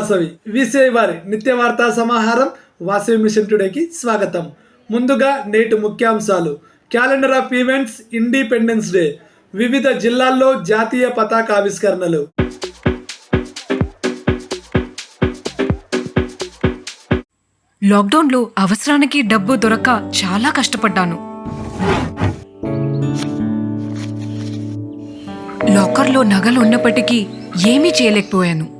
Vasavi VCI వారి నిత్య వార్తా సమాహారం వాసవి మిషన్ టుడేకి స్వాగతం. ముందుగా నేటి ముఖ్యాంశాలు. Calendar of events Independence Day వివిధ జిల్లాల్లో జాతీయ పతాక ఆవిష్కరణలు. లాక్డౌన్లో అవసరానికి డబ్బు దొరక చాలా కష్టపడ్డాను. లాకర్లో నగలు ఉన్నప్పటికీ ఏమీ చేయలేకపోయాను.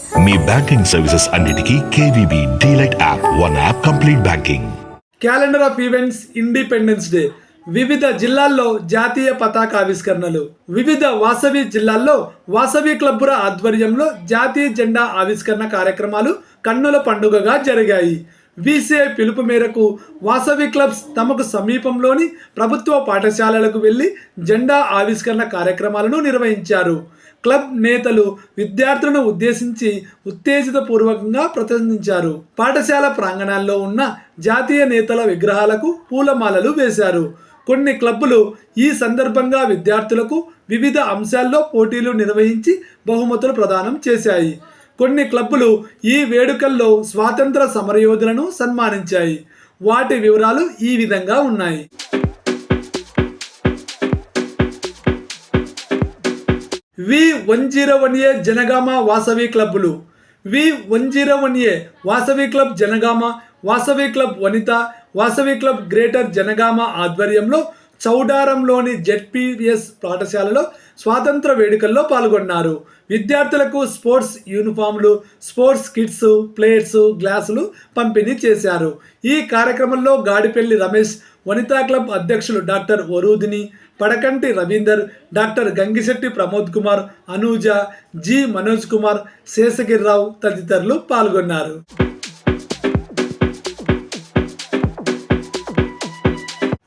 మీ బ్యాంకింగ్ సర్వీసెస్ అన్నిటికీ KVB delight app one app complete banking. Calendar of events Independence Day వివిధ జిల్లాల్లో జాతీయ పతాక ఆవిష్కరణలు వివిధ వాసవి జిల్లాల్లో వాసవి క్లబ్బుల ఆధ్వర్యంలో జాతీయ జెండా ఆవిష్కరణ కార్యక్రమాలు కన్నుల పండుగగా జరిగాయి. విసిఐ పిలుపు మేరకు వాసవి క్లబ్స్ తమకు సమీపంలోని ప్రభుత్వ పాఠశాలలకు వెళ్ళి జెండా ఆవిష్కరణ కార్యక్రమాలను నిర్వహించారు. క్లబ్ నేతలు విద్యార్థులను ఉద్దేశించి ఉత్తేజితపూర్వకంగా ప్రసంగించారు పాఠశాల ప్రాంగణాల్లో ఉన్న జాతీయ నేతల విగ్రహాలకు పూలమాలలు వేశారు. కొన్ని క్లబ్బులు ఈ సందర్భంగా విద్యార్థులకు వివిధ అంశాల్లో పోటీలు నిర్వహించి బహుమతులు ప్రదానం చేశాయి. కొన్ని క్లబ్బులు ఈ వేడుకల్లో స్వాతంత్ర సమరయోధులను సన్మానించాయి. వాటి వివరాలు ఈ విధంగా ఉన్నాయి. వి వన్ జీరో వన్ ఏ జనగామ వాసవి క్లబ్బులు. V one zero one A Vasavi club Jangaon Vasavi club Vanitha Vasavi club greater Jangaon ఆధ్వర్యంలో చౌడారంలోని జెడ్పీఎస్ పాఠశాలలో స్వాతంత్ర వేడుకల్లో పాల్గొన్నారు. విద్యార్థులకు స్పోర్ట్స్ యూనిఫామ్లు స్పోర్ట్స్ కిట్స్ ప్లేట్స్ గ్లాసులు పంపిణీ చేశారు. ఈ కార్యక్రమంలో గాడిపల్లి రమేష్ వనితా క్లబ్ అధ్యక్షులు doctor Varudhini Padakanti Ravinder doctor Gangishetti Pramod Kumar Anuja G Manoj Kumar Seshagirirao తదితరులు పాల్గొన్నారు.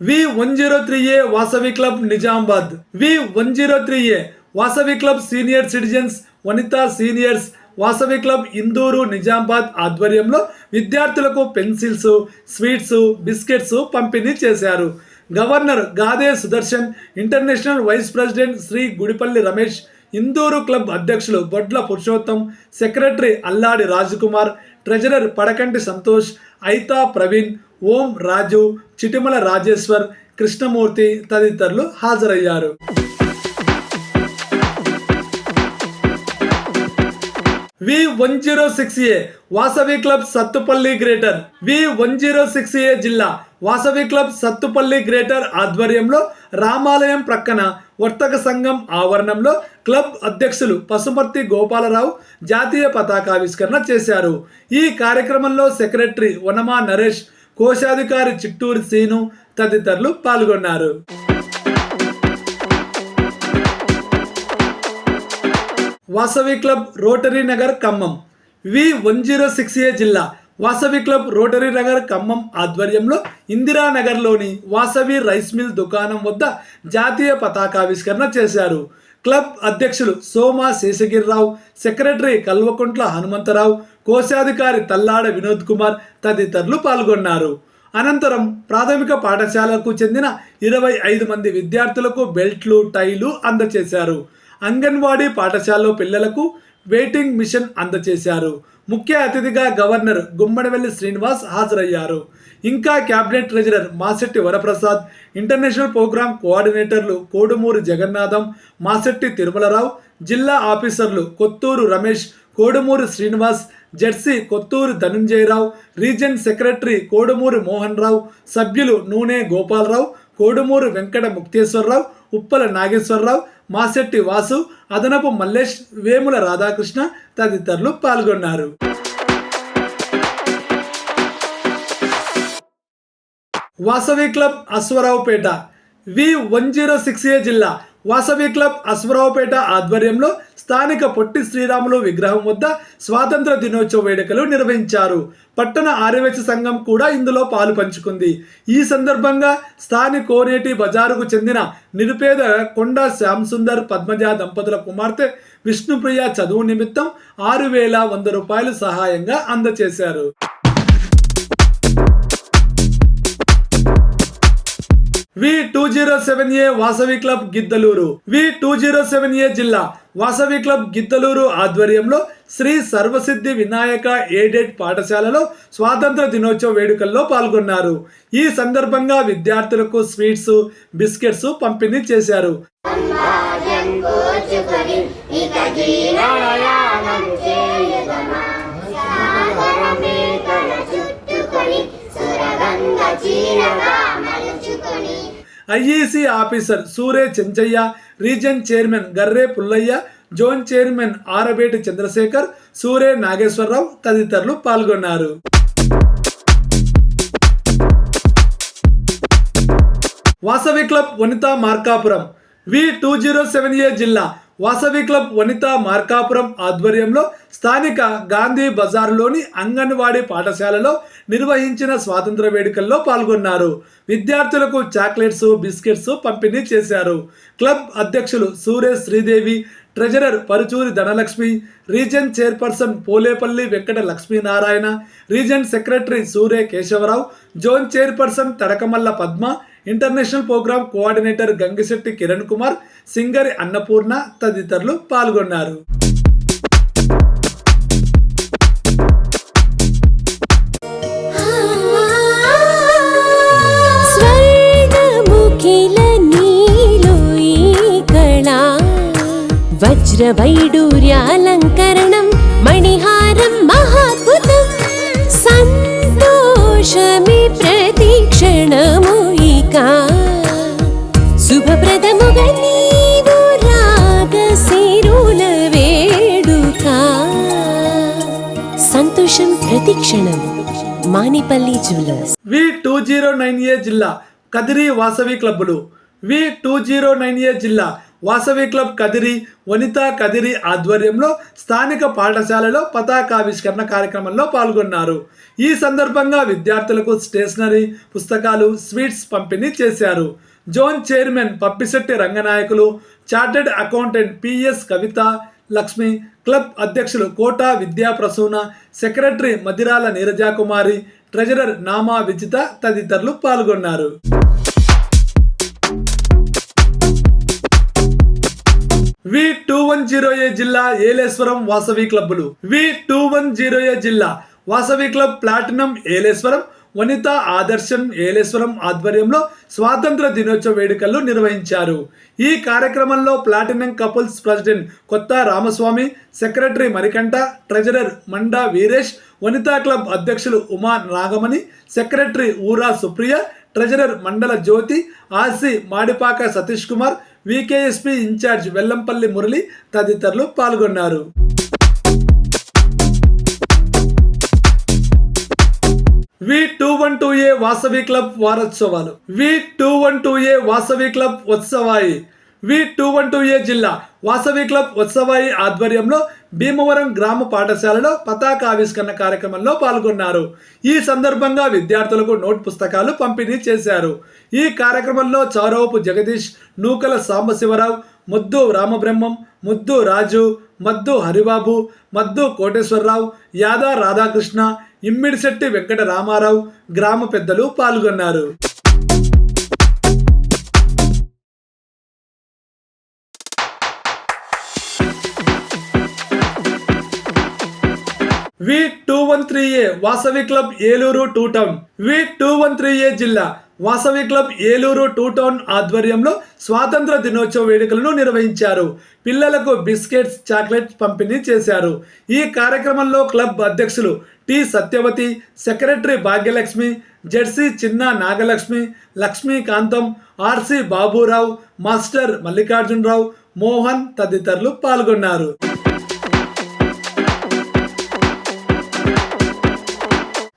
V one zero three A Vasavi club Nizamabad. V one zero three A Vasavi club senior citizens Vanitha seniors Vasavi club Induru Nizamabad ఆధ్వర్యంలో విద్యార్థులకు pencils sweets biscuits పంపిణీ చేశారు. Governor Gade Sudarshan international vice president Shri Gudipalli Ramesh Induru club అధ్యక్షులు Bodla Purushottam secretary Alladi Rajkumar treasurer Padakanti Santosh Aitha Praveen Om Raju Chitimala Rajeshwar Krishnamurthy తదితరులు హాజరయ్యారు. V one zero six A Vasavi club Sathupalli greater. V one zero six A జిల్లా Vasavi club Sathupalli greater ఆధ్వర్యంలో రామాలయం ప్రక్కన వర్తక సంఘం ఆవరణంలో క్లబ్ అధ్యక్షులు పశుమర్తి గోపాలరావు జాతీయ పతాకావిష్కరణ చేశారు. ఈ కార్యక్రమంలో సెక్రటరీ వనమా నరేష్ కోశాధికారి చిట్టూరి సీను తదితరులు పాల్గొన్నారు. Vasavi club rotary Nagar Khammam. V one zero six A జిల్లా వాసవి క్లబ్ రోటరీ నగర్ ఖమ్మం ఆధ్వర్యంలో ఇందిరానగర్లోని వాసవి రైస్ మిల్ దుకాణం వద్ద జాతీయ పతాకావిష్కరణ చేశారు. క్లబ్ అధ్యక్షులు సోమా శేషగిరిరావు సెక్రటరీ కల్వకుంట్ల హనుమంతరావు కోశాధికారి తల్లాడ వినోద్ కుమార్ తదితరులు పాల్గొన్నారు. అనంతరం ప్రాథమిక పాఠశాలకు చెందిన ఇరవై ఐదు మంది విద్యార్థులకు బెల్ట్లు టైలు అందజేశారు. అంగన్వాడీ పాఠశాలలో పిల్లలకు వెయిటింగ్ మిషన్ అందజేశారు ముఖ్య అతిథిగా గవర్నర్ గుమ్మడివెల్లి శ్రీనివాస్ హాజరయ్యారు. ఇంకా cabinet treasurer Masetti Varaprasad international program కోఆర్డినేటర్లు Kodumuri Jagannatham Masetti Tirumalarao జిల్లా ఆఫీసర్లు కొత్తూరు రమేష్ కోడుమూరి శ్రీనివాస్ జెర్సీ కొత్తూరు ధనుంజయరావు రీజన్ సెక్రటరీ కోడుమూరి మోహన్ రావు సభ్యులు నూనె గోపాలరావు కోడుమూరు వెంకట ముక్తేశ్వరరావు ఉప్పల నాగేశ్వరరావు మాసెట్టి వాసు అదనపు మల్లేష్ వేముల రాధాకృష్ణ తదితరులు పాల్గొన్నారు. Vasavi club Aswaraopeta V one zero six A జిల్లా వాసవి క్లబ్ అశ్వరావుపేట ఆధ్వర్యంలో స్థానిక పొట్టి శ్రీరాములు విగ్రహం వద్ద స్వాతంత్ర దినోత్సవ వేడుకలు నిర్వహించారు. పట్టణ ఆర్యవేశ సంఘం కూడా ఇందులో పాలు పంచుకుంది. ఈ సందర్భంగా స్థాని కోనేటి బజారుకు చెందిన నిరుపేద కొండ శ్యాంసుందర్ పద్మజ దంపతుల కుమార్తె విష్ణుప్రియ చదువు నిమిత్తం ఆరు వేల వంద రూపాయలు సహాయంగా అందజేశారు. V two zero seven A Vasavi club Giddalur. V two zero seven A జిల్లా వాసవి క్లబ్ గిద్దలూరు ఆధ్వర్యంలో శ్రీ సర్వసిద్ధి వినాయక ఎయిడెడ్ పాఠశాలలో స్వాతంత్ర దినోత్సవ వేడుకల్లో పాల్గొన్నారు. ఈ సందర్భంగా విద్యార్థులకు స్వీట్స్ బిస్కెట్స్ పంపిణీ చేశారు. Bhagyam IEC officer Sure Chenchaiah region chairman Garre Pullaiah zone chairman Arabeti Chandrasekhar Sure Nageswararao తదితరులు పాల్గొన్నారు. Vasavi club Vanitha Markapuram V two zero seven A జిల్లా వాసవి క్లబ్ వనిత మార్కాపురం ఆధ్వర్యంలో స్థానిక గాంధీ బజార్లోని అంగన్వాడీ పాఠశాలలో నిర్వహించిన స్వాతంత్ర వేడుకల్లో పాల్గొన్నారు. విద్యార్థులకు చాక్లెట్స్ బిస్కెట్స్ పంపిణీ చేశారు. క్లబ్ అధ్యక్షులు Suresh Sridevi treasurer Paruchuri Dhanalakshmi region chairperson Polepalli Venkata Lakshminarayana region secretary Surya Keshavarao zone chairperson Tadakamalla Padma international program coordinator Gangishetti Kiran Kumar Singari Annapurna తదితరులు పాల్గొన్నారు. వజ్రవైడూర్యాలంకరణం మణిహారం మహాద్భుతం సంతోషమి సంతోషం ప్రతిక్షణం. Manipalli jewellers V two zero nine A జిల్లా కదిరి వాసవి క్లబ్బులు. V two zero nine A జిల్లా వాసవి క్లబ్ కదిరి వనితా కదిరి ఆధ్వర్యంలో స్థానిక పాఠశాలలో పతాకావిష్కరణ కార్యక్రమంలో పాల్గొన్నారు. ఈ సందర్భంగా విద్యార్థులకు స్టేషనరీ పుస్తకాలు స్వీట్స్ పంపిణీ చేశారు. Zone chairman Pappishetti Ranganayakulu chartered accountant PS Kavitha Lakshmi club అధ్యక్షులు కోటా విద్యాప్రసూన సెక్రటరీ మదిరాల నీరజాకుమారి ట్రెజరర్ నామా విజిత తదితరులు పాల్గొన్నారు. V two one zero A జిల్లా ఏలేశ్వరం వాసవి క్లబ్బులు. V two one zero A జిల్లా వాసవి క్లబ్ ప్లాటినం ఏలేశ్వరం వనిత ఆదర్శం ఏలేశ్వరం ఆధ్వర్యంలో స్వాతంత్ర దినోత్సవ వేడుకలు నిర్వహించారు. ఈ కార్యక్రమంలో platinum couples president Kotha Ramaswamy secretary Marikanta treasurer Manda Veeresh Vanitha club అధ్యక్షులు Uma Nagamani secretary Oora Supriya treasurer Mandala Jyothi RC Madipaka Satish Kumar VKSP incharge Vellampalli Murali తదితరులు పాల్గొన్నారు. V two one two A Vasavi club వారోత్సవాలు. V two one two A Vasavi club ఉత్సవాయి. V two one two A జిల్లా Vasavi club ఉత్సవాయి ఆధ్వర్యంలో భీమవరం గ్రామ పాఠశాలలో పతాక ఆవిష్కరణ కార్యక్రమంలో పాల్గొన్నారు. ఈ సందర్భంగా విద్యార్థులకు నోట్ పుస్తకాలు పంపిణీ చేశారు. ఈ కార్యక్రమంలో చారోపు జగదీష్ నూకల సాంబశివరావు ముద్దు రామబ్రహ్మం ముద్దు రాజు మద్దు హరిబాబు మద్దు కోటేశ్వరరావు యాదా రాధాకృష్ణ ఇమ్మిడిశెట్టి వెంకట రామారావు గ్రామ పెద్దలు పాల్గొన్నారు. V two one three A Vasavi club Eluru two town V two one three A జిల్లా Vasavi club Eluru two town ఆధ్వర్యంలో స్వాతంత్ర దినోత్సవ వేడుకలను నిర్వహించారు. పిల్లలకు బిస్కెట్స్ చాక్లెట్స్ పంపిణీ చేశారు. ఈ కార్యక్రమంలో క్లబ్ అధ్యక్షులు టి సత్యవతి సెక్రటరీ భాగ్యలక్ష్మి జెర్సీ చిన్న నాగలక్ష్మి లక్ష్మీకాంతం ఆర్సి బాబురావు మాస్టర్ మల్లికార్జునరావు మోహన్ తదితరులు పాల్గొన్నారు.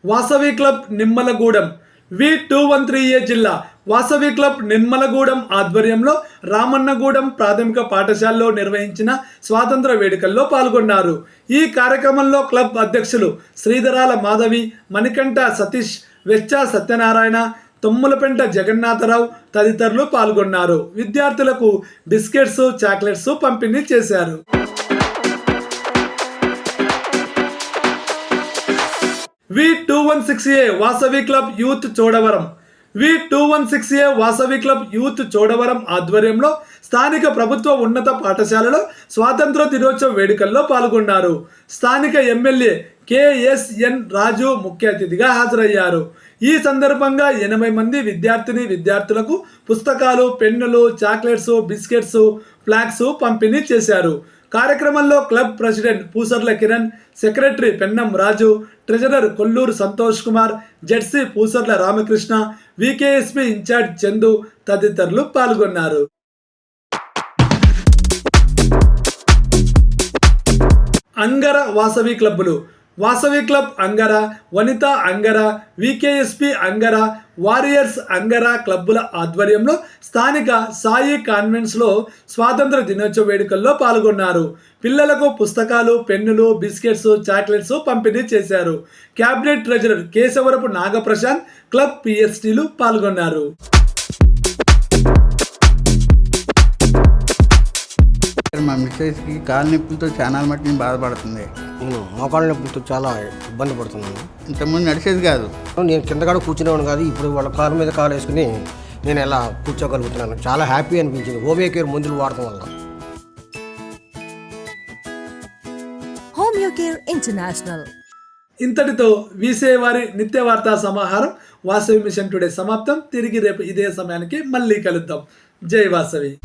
Vasavi club Nimmalagudem V two one three A జిల్లా వాసవి క్లబ్ నిర్మలగూడెం ఆధ్వర్యంలో రామన్నగూడెం ప్రాథమిక పాఠశాలలో నిర్వహించిన స్వాతంత్ర వేడుకల్లో పాల్గొన్నారు. ఈ కార్యక్రమంలో క్లబ్ అధ్యక్షులు శ్రీధరాల మాధవి మణికంఠ సతీష్ వెచ్చ సత్యనారాయణ తుమ్మలపెంట జగన్నాథరావు తదితరులు పాల్గొన్నారు. విద్యార్థులకు బిస్కెట్స్ చాక్లెట్స్ పంపిణీ చేశారు. V two one six A Vasavi club youth Chodavaram. V two one six A Vasavi club youth Chodavaram ఆధ్వర్యంలో స్థానిక ప్రభుత్వ ఉన్నత పాఠశాలలో స్వాతంత్ర దినోత్సవ వేడుకల్లో పాల్గొన్నారు. స్థానిక ఎమ్మెల్యే కేఎస్ఎన్ రాజు ముఖ్య అతిథిగా హాజరయ్యారు. ఈ సందర్భంగా ఎనభై మంది విద్యార్థిని విద్యార్థులకు పుస్తకాలు పెన్నులు చాక్లెట్స్ బిస్కెట్స్ ఫ్లాగ్స్ పంపిణీ చేశారు. కార్యక్రమంలో club president Pusarla Kiran secretary Pennam Raju treasurer Kolluru Santosh Kumar ZC Pusarla Ramakrishna VKSP incharge Chandu తదితరులు పాల్గొన్నారు. అంగర వాసవి క్లబ్బులు. Vasavi club Angara Vanitha Angara VKSP Angara warriors Angara క్లబ్బుల ఆధ్వర్యంలో స్థానిక సాయి కాన్వెంట్స్లో స్వాతంత్ర దినోత్సవ వేడుకల్లో పాల్గొన్నారు. పిల్లలకు పుస్తకాలు పెన్నులు బిస్కెట్స్ చాక్లెట్స్ పంపిణీ చేశారు. Cabinet treasurer Keshavarapu Nagaprashanth club పిఎస్టీలు పాల్గొన్నారు. మా మిస్సెస్కి కాలు నొప్పులతో చాలా మట్టి బాధపడుతుంది. నేను మోకాళ్ళ నొప్పులతో చాలా ఇబ్బంది పడుతున్నాను. ఇంతకుముందు నడిచేది కాదు. నేను కింద కూడా కూర్చునేవాడు కాదు ఇప్పుడు వాళ్ళ కారు మీద కాలు వేసుకుని నేను ఎలా కూర్చోగలుగుతున్నాను. చాలా హ్యాపీ అనిపించింది. హోమియో కేర్ మందులు వాడటం వల్ల. International. ఇంతటితో వీసే వారి నిత్య వార్తా సమాహారం వాసవి మిషన్ టుడే సమాప్తం. తిరిగి రేపు ఇదే సమయానికి మళ్ళీ కలుద్దాం. జై వాసవి.